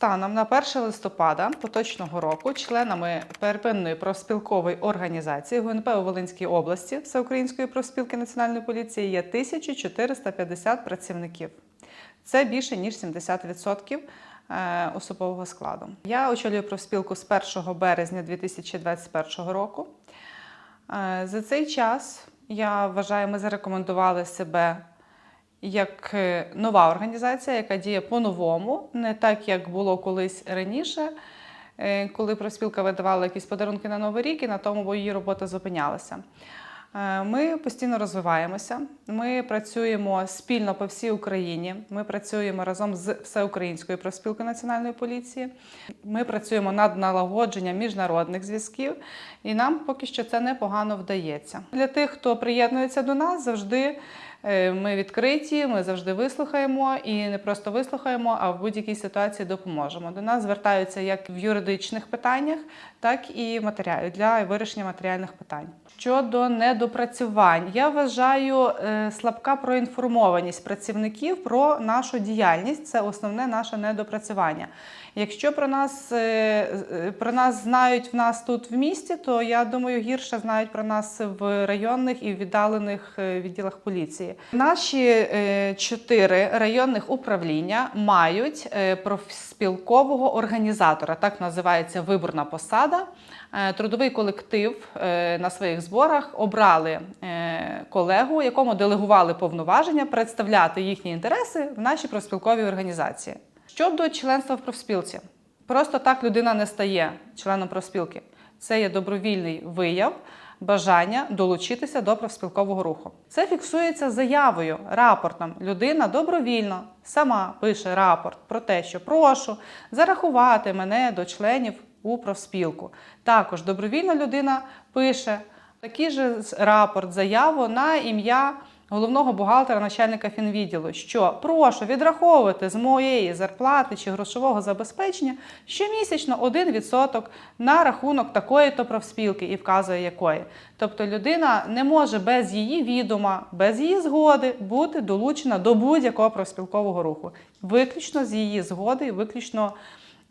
Станом на 1 листопада поточного року членами первинної профспілкової організації ГУНП у Волинській області Всеукраїнської профспілки Національної поліції є 1450 працівників. Це більше ніж 70% е, особового складу. Я очолюю профспілку з 1 березня 2021 року. Е, За цей час я вважаю, ми зарекомендували себе як е, нова організація, яка діє по-новому, не так, як було колись раніше, е, коли профспілка видавала якісь подарунки на Новий рік, і на тому її робота зупинялася. Е, Ми постійно розвиваємося. Ми працюємо спільно по всій Україні. Ми працюємо разом з всеукраїнською профспілкою національної поліції. Ми працюємо над налагодженням міжнародних зв'язків, і нам поки що це непогано вдається. Для тих, хто приєднується до нас, завжди ми відкриті, ми завжди вислухаємо і не просто вислухаємо, а в будь-якій ситуації допоможемо. До нас звертаються як в юридичних питаннях, так і матеріалів для вирішення матеріальних питань. Щодо недопрацювань, я вважаю е, слабка проінформованість працівників про нашу діяльність це основне наше недопрацювання. Якщо про нас, е, е, про нас знають в нас тут в місті, то я думаю, гірше знають про нас в районних і віддалених е, відділах поліції. Наші е, чотири районних управління мають е, профспілкового організатора, так називається виборна посада. Е, Трудовий колектив на своїх зборах обрали колегу, якому делегували повноваження представляти їхні інтереси в нашій профспілковій організації. Щодо членства в профспілці, просто так людина не стає членом профспілки. Це є добровільний вияв бажання долучитися до профспілкового руху. Це фіксується заявою, рапортом. Людина добровільно сама пише рапорт про те, що прошу зарахувати мене до членів у профспілку. Також добровільно людина пише такий же рапорт, заяву на ім'я головного бухгалтера, начальника фінвідділу, що прошу відраховувати з моєї зарплати чи грошового забезпечення щомісячно 1% на рахунок такої-то профспілки і вказує якої. Тобто людина не може без її відома, без її згоди бути долучена до будь-якого профспілкового руху, виключно з її згоди, і виключно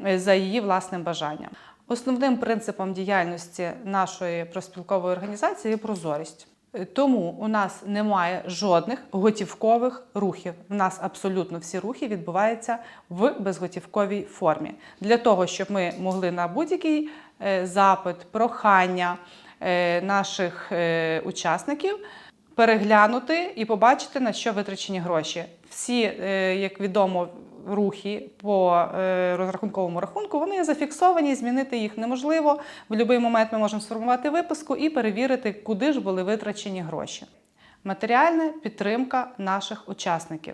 е, за її власним бажанням. Основним принципом діяльності нашої профспілкової організації є прозорість. Е, Тому у нас немає жодних готівкових рухів. У нас абсолютно всі рухи відбуваються в безготівковій формі. Для того, щоб ми могли на будь-який е, запит, прохання е, наших учасників переглянути і побачити, на що витрачені гроші. Всі, як відомо, рухи по е, розрахунковому рахунку, вони зафіксовані, змінити їх неможливо. В будь-який момент ми можемо сформувати виписку і перевірити, куди ж були витрачені гроші. Матеріальна підтримка наших учасників.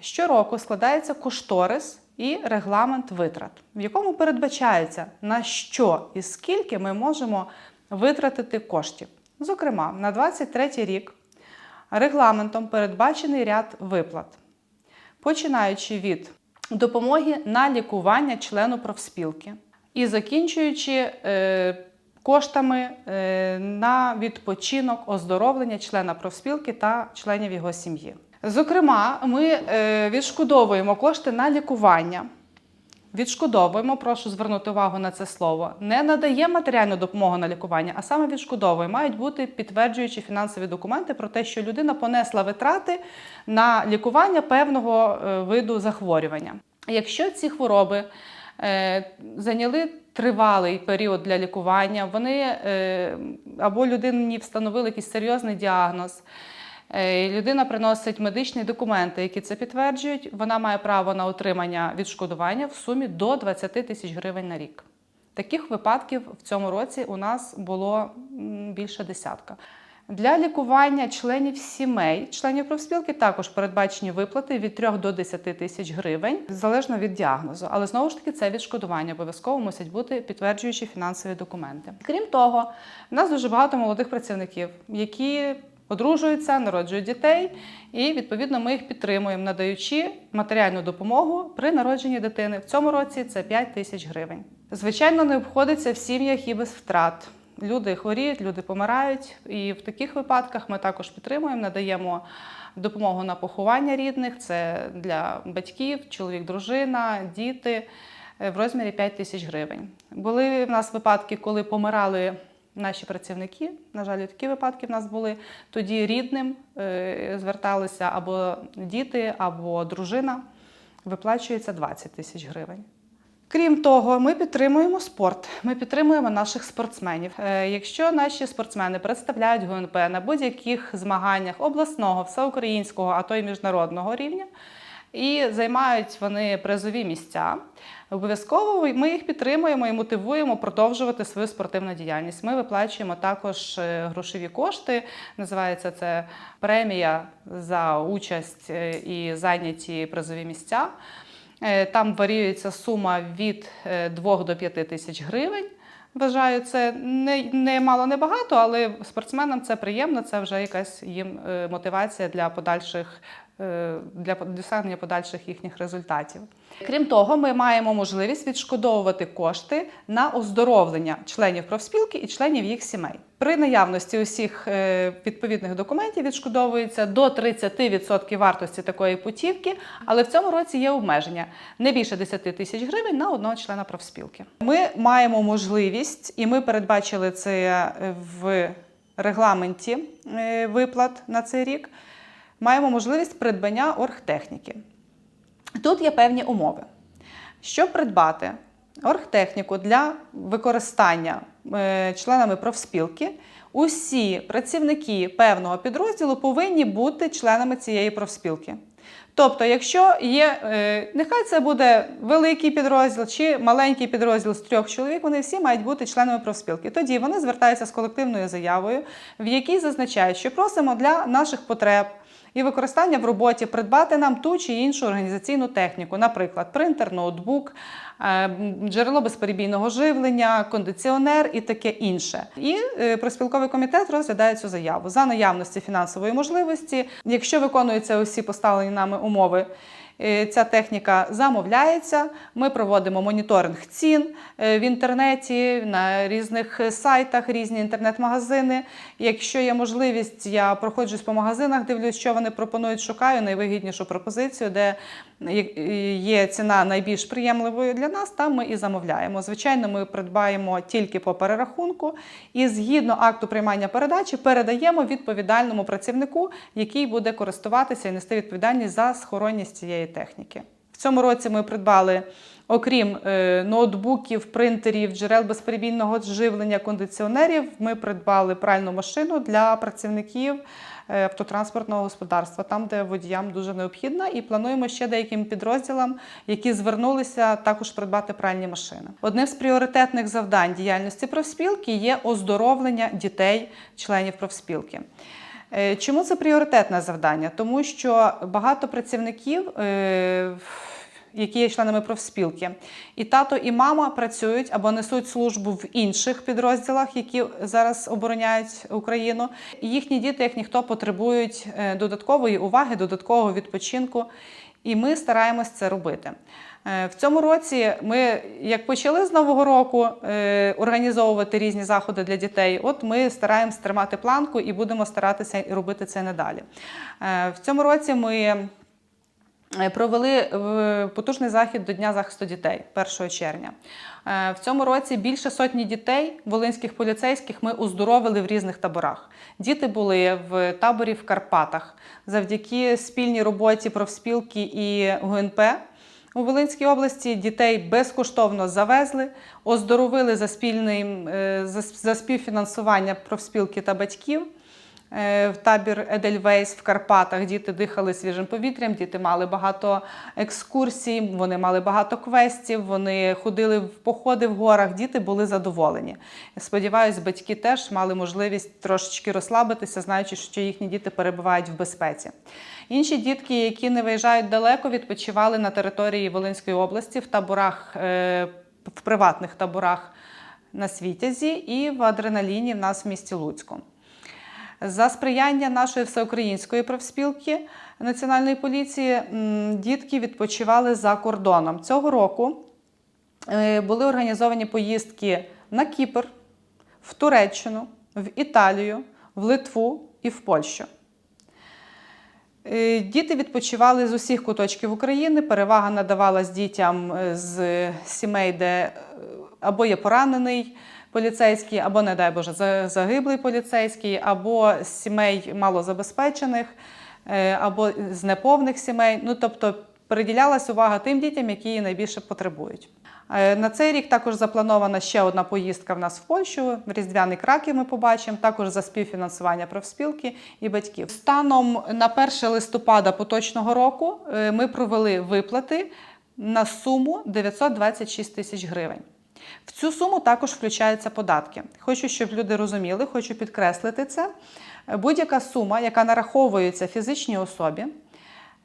Щороку складається кошторис і регламент витрат, в якому передбачається, на що і скільки ми можемо витратити коштів. Зокрема, на 2023 рік регламентом передбачений ряд виплат, починаючи від допомоги на лікування члену профспілки і закінчуючи е, коштами е, на відпочинок оздоровлення члена профспілки та членів його сім'ї. Зокрема, ми е, відшкодовуємо кошти на лікування. Відшкодовуємо, прошу звернути увагу на це слово. Не надає матеріальну допомогу на лікування, а саме відшкодовує. Мають бути підтверджуючі фінансові документи про те, що людина понесла витрати на лікування певного е, виду захворювання. Якщо ці хвороби е, зайняли тривалий період для лікування, вони е, або людині встановили якийсь серйозний діагноз. Е, Людина приносить медичні документи, які це підтверджують. Вона має право на отримання відшкодування в сумі до 20 тисяч гривень на рік. Таких випадків в цьому році у нас було більше десятка. Для лікування членів сімей, членів профспілки також передбачені виплати від 3 до 10 тисяч гривень, залежно від діагнозу. Але знову ж таки це відшкодування. Обов'язково мусять бути підтверджуючі фінансові документи. Крім того, в нас дуже багато молодих працівників, які одружуються, народжують дітей, і відповідно ми їх підтримуємо, надаючи матеріальну допомогу при народженні дитини. В цьому році це 5 тисяч гривень. Звичайно, не обходиться в сім'ях і без втрат. Люди хворіють, люди помирають, і в таких випадках ми також підтримуємо, надаємо допомогу на поховання рідних. Це для батьків, чоловік, дружина, діти е, в розмірі 5 тисяч гривень. Були в нас випадки, коли помирали наші працівники. На жаль, такі випадки в нас були. Тоді рідним е, зверталися або діти, або дружина. Виплачується 20 тисяч гривень. Крім того, ми підтримуємо спорт. Ми підтримуємо наших спортсменів. Е, Якщо наші спортсмени представляють ГУНП на будь-яких змаганнях обласного, всеукраїнського, а то й міжнародного рівня, і займають вони призові місця, обов'язково ми їх підтримуємо і мотивуємо продовжувати свою спортивну діяльність. Ми виплачуємо також е, грошові кошти. Називається це премія за участь е, і зайняті призові місця. Е, Там варіюється сума від 2 до 5 тисяч гривень. Вважаю, це не, не мало не багато, але спортсменам це приємно, це вже якась їм мотивація для подальших для досягнення подальших їхніх результатів. Крім того, ми маємо можливість відшкодовувати кошти на оздоровлення членів профспілки і членів їх сімей. При наявності усіх е, відповідних документів відшкодовується до 30% вартості такої путівки, але в цьому році є обмеження не більше 10 тисяч гривень на одного члена профспілки. Ми маємо можливість, і ми передбачили це е, в регламенті е, виплат на цей рік. Маємо можливість придбання оргтехніки. Тут є певні умови. Щоб придбати оргтехніку для використання е, членами профспілки, усі працівники певного підрозділу повинні бути членами цієї профспілки. Тобто, якщо є, е, нехай це буде великий підрозділ чи маленький підрозділ з трьох чоловік, вони всі мають бути членами профспілки. Тоді вони звертаються з колективною заявою, в якій зазначають, що просимо для наших потреб і використання в роботі придбати нам ту чи іншу організаційну техніку, наприклад, принтер, ноутбук, е, джерело безперебійного живлення, кондиціонер і таке інше. І е, проспілковий комітет розглядає цю заяву за наявності фінансової можливості. Якщо виконуються усі поставлені нами умови. Е, Ця техніка замовляється. Ми проводимо моніторинг цін е, в інтернеті, на різних сайтах, різні інтернет-магазини. Якщо є можливість, я проходжусь по магазинах, дивлюсь, що вони пропонують, шукаю найвигіднішу пропозицію, де є ціна найбільш приємливою для нас, там ми і замовляємо. Звичайно, ми придбаємо тільки по перерахунку і згідно акту приймання передачі передаємо відповідальному працівнику, який буде користуватися і нести відповідальність за схоронність цієї техніки. В цьому році ми придбали, окрім е, ноутбуків, принтерів, джерел безперебійного живлення, кондиціонерів, ми придбали пральну машину для працівників автотранспортного господарства, там, де водіям дуже необхідна, і плануємо ще деяким підрозділам, які звернулися, також придбати пральні машини. Одним з пріоритетних завдань діяльності профспілки є оздоровлення дітей, членів профспілки. Е, Чому це пріоритетне завдання? Тому що багато працівників, е, які є членами профспілки, і тато, і мама працюють або несуть службу в інших підрозділах, які зараз обороняють Україну. І їхні діти, як ніхто, потребують е, додаткової уваги, додаткового відпочинку. І ми стараємось це робити. Е, В цьому році ми, як почали з нового року е, організовувати різні заходи для дітей, от ми стараємось тримати планку і будемо старатися робити це надалі. В цьому році ми Провели е, потужний захід до Дня захисту дітей 1 червня. Е, В цьому році більше сотні дітей волинських поліцейських ми оздоровили в різних таборах. Діти були в таборі в Карпатах завдяки спільній роботі профспілки і ГУНП. У Волинській області дітей безкоштовно завезли, оздоровили за спільним е, за співфінансування профспілки та батьків. Е, В табір Едельвейс в Карпатах діти дихали свіжим повітрям, діти мали багато екскурсій, вони мали багато квестів, вони ходили в походи в горах, діти були задоволені. Сподіваюсь, батьки теж мали можливість трошечки розслабитися, знаючи, що їхні діти перебувають в безпеці. Інші дітки, які не виїжджають далеко, відпочивали на території Волинської області в таборах, е, в приватних таборах на Світязі і в адреналіні в нас в місті Луцьку. За сприяння нашої всеукраїнської профспілки Національної поліції дітки відпочивали за кордоном. Цього року е, були організовані поїздки на Кіпр, в Туреччину, в Італію, в Литву і в Польщу. Е, Діти відпочивали з усіх куточків України. Перевага надавалась дітям е, з сімей, де або є поранений поліцейський, або, не дай Боже, загиблий поліцейський, або з сімей малозабезпечених, е, або з неповних сімей. Ну, тобто приділялась увага тим дітям, які її найбільше потребують. Е, На цей рік також запланована ще одна поїздка в нас в Польщу. Різдвяний краків ми побачимо, також за співфінансування профспілки і батьків. Станом на 1 листопада поточного року е, ми провели виплати на суму 926 тисяч гривень. В цю суму також включаються податки. Хочу, щоб люди розуміли, хочу підкреслити це. Будь-яка сума, яка нараховується фізичній особі,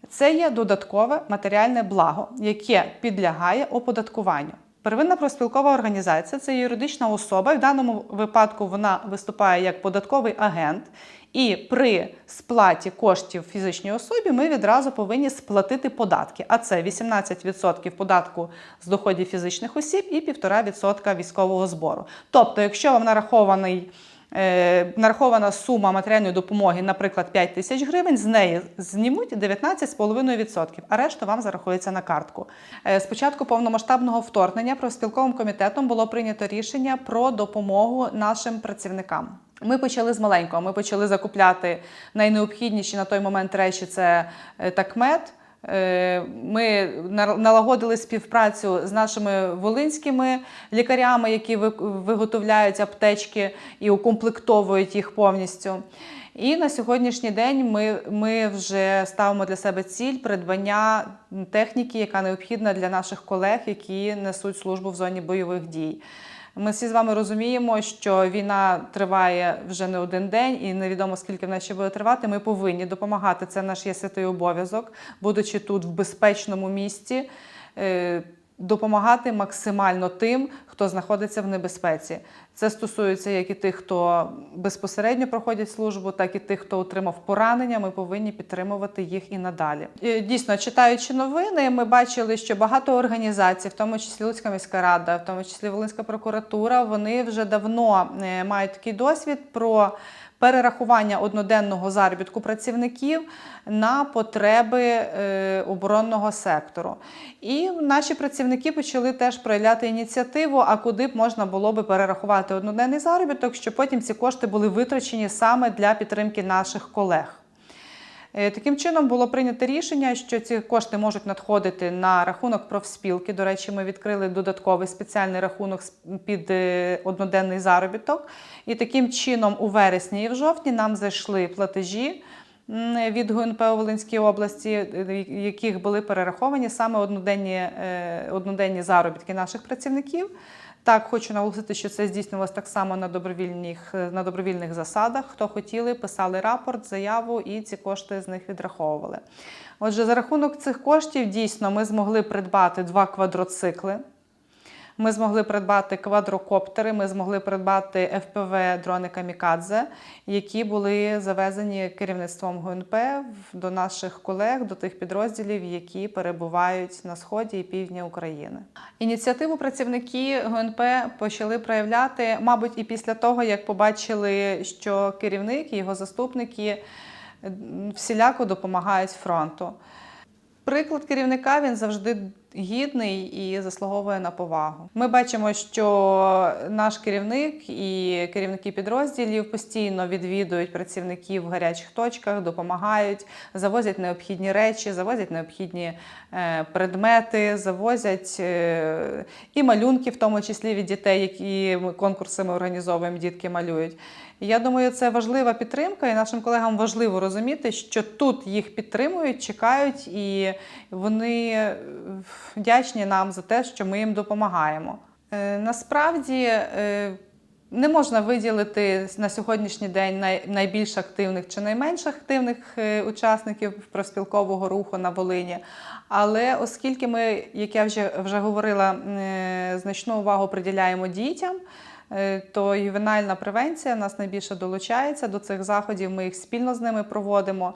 це є додаткове матеріальне благо, яке підлягає оподаткуванню. Первинна профспілкова організація це юридична особа. В даному випадку вона виступає як податковий агент, і при сплаті коштів фізичній особі ми відразу повинні сплатити податки. А це 18% податку з доходів фізичних осіб і 1,5% військового збору. Тобто, якщо вам нарахований нарахована сума матеріальної допомоги, наприклад, 5 тисяч гривень, з неї знімуть 19,5%, а решта вам зарахується на картку. Е, З початку повномасштабного вторгнення профспілковим комітетом було прийнято рішення про допомогу нашим працівникам. Ми почали з маленького. Ми почали закупляти найнеобхідніші на той момент речі: це е, такмет. Е, Ми налагодили співпрацю з нашими волинськими лікарями, які виготовляють аптечки і укомплектовують їх повністю. І на сьогоднішній день ми, ми вже ставимо для себе ціль придбання техніки, яка необхідна для наших колег, які несуть службу в зоні бойових дій. Ми всі з вами розуміємо, що війна триває вже не один день, і невідомо скільки вона ще буде тривати. Ми повинні допомагати. Це наш є святий обов'язок, будучи тут в безпечному місці. Е, Допомагати максимально тим, хто знаходиться в небезпеці. Це стосується як і тих, хто безпосередньо проходять службу, так і тих, хто отримав поранення. Ми повинні підтримувати їх і надалі. Дійсно, читаючи новини, ми бачили, що багато організацій, в тому числі Луцька міська рада, в тому числі Волинська прокуратура, вони вже давно е, мають такий досвід про перерахування одноденного заробітку працівників на потреби е, оборонного сектору. І наші працівники почали теж проявляти ініціативу, а куди б можна було би перерахувати одноденний заробіток, щоб потім ці кошти були витрачені саме для підтримки наших колег. Е, Таким чином було прийнято рішення, що ці кошти можуть надходити на рахунок профспілки. До речі, ми відкрили додатковий спеціальний рахунок під е, одноденний заробіток. І таким чином, у вересні і в жовтні нам зайшли платежі від ГУНП у Волинській області, е, яких були перераховані саме одноденні, одноденні заробітки наших працівників. Так, хочу наголосити, що це здійснювалося так само на добровільних, на добровільних засадах. Хто хотіли, писали рапорт, заяву і ці кошти з них відраховували. Отже, за рахунок цих коштів дійсно ми змогли придбати два квадроцикли. Ми змогли придбати квадрокоптери, ми змогли придбати FPV дрони Камікадзе, які були завезені керівництвом ГУНП до наших колег, до тих підрозділів, які перебувають на сході і півдні України. Ініціативу працівники ГУНП почали проявляти, мабуть, і після того, як побачили, що керівник і його заступники всіляко допомагають фронту. Приклад керівника він завжди гідний і заслуговує на повагу. Ми бачимо, що наш керівник і керівники підрозділів постійно відвідують працівників в гарячих точках, допомагають, завозять необхідні речі, завозять необхідні е, предмети, завозять е, і малюнки, в тому числі від дітей, які ми конкурси ми організовуємо, дітки малюють. Я думаю, це важлива підтримка, і нашим колегам важливо розуміти, що тут їх підтримують, чекають, і вони е, вдячні нам за те, що ми їм допомагаємо. Е, Насправді е, не можна виділити на сьогоднішній день найбільш активних чи найменш активних учасників профспілкового руху на Волині. Але оскільки ми, як я вже, вже говорила, значну увагу приділяємо дітям, то ювенальна превенція нас найбільше долучається до цих заходів. Ми їх спільно з ними проводимо.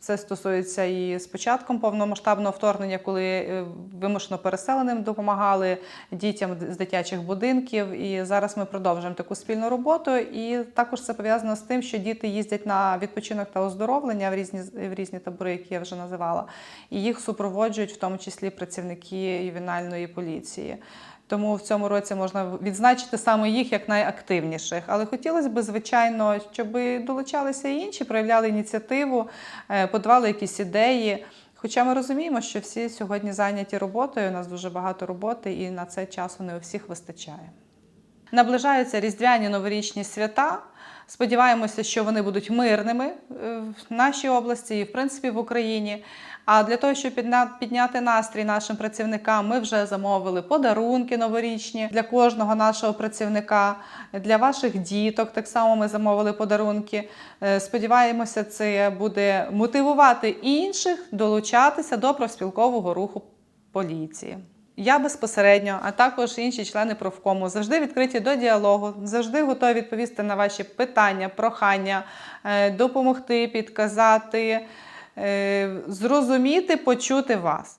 Це стосується і з початком повномасштабного вторгнення, коли е, вимушено переселеним допомагали дітям з дитячих будинків. І зараз ми продовжуємо таку спільну роботу. І також це пов'язано з тим, що діти їздять на відпочинок та оздоровлення в різні в різні табори, які я вже називала, і їх супроводжують, в тому числі працівники ювенальної поліції. Тому в цьому році можна відзначити саме їх як найактивніших. Але хотілося б, звичайно, щоб долучалися і інші, проявляли ініціативу, е, подавали якісь ідеї. Хоча ми розуміємо, що всі сьогодні зайняті роботою, у нас дуже багато роботи, і на це часу не у всіх вистачає. Наближаються різдвяні новорічні свята. Сподіваємося, що вони будуть мирними е, в нашій області і, в принципі, в Україні. А для того, щоб підняти настрій нашим працівникам, ми вже замовили подарунки новорічні для кожного нашого працівника, для ваших діток. Так само ми замовили подарунки. Е, Сподіваємося, це буде мотивувати інших долучатися до профспілкового руху поліції. Я безпосередньо, а також інші члени профкому завжди відкриті до діалогу, завжди готові відповісти на ваші питання, прохання, е, допомогти, підказати, зрозуміти, почути вас.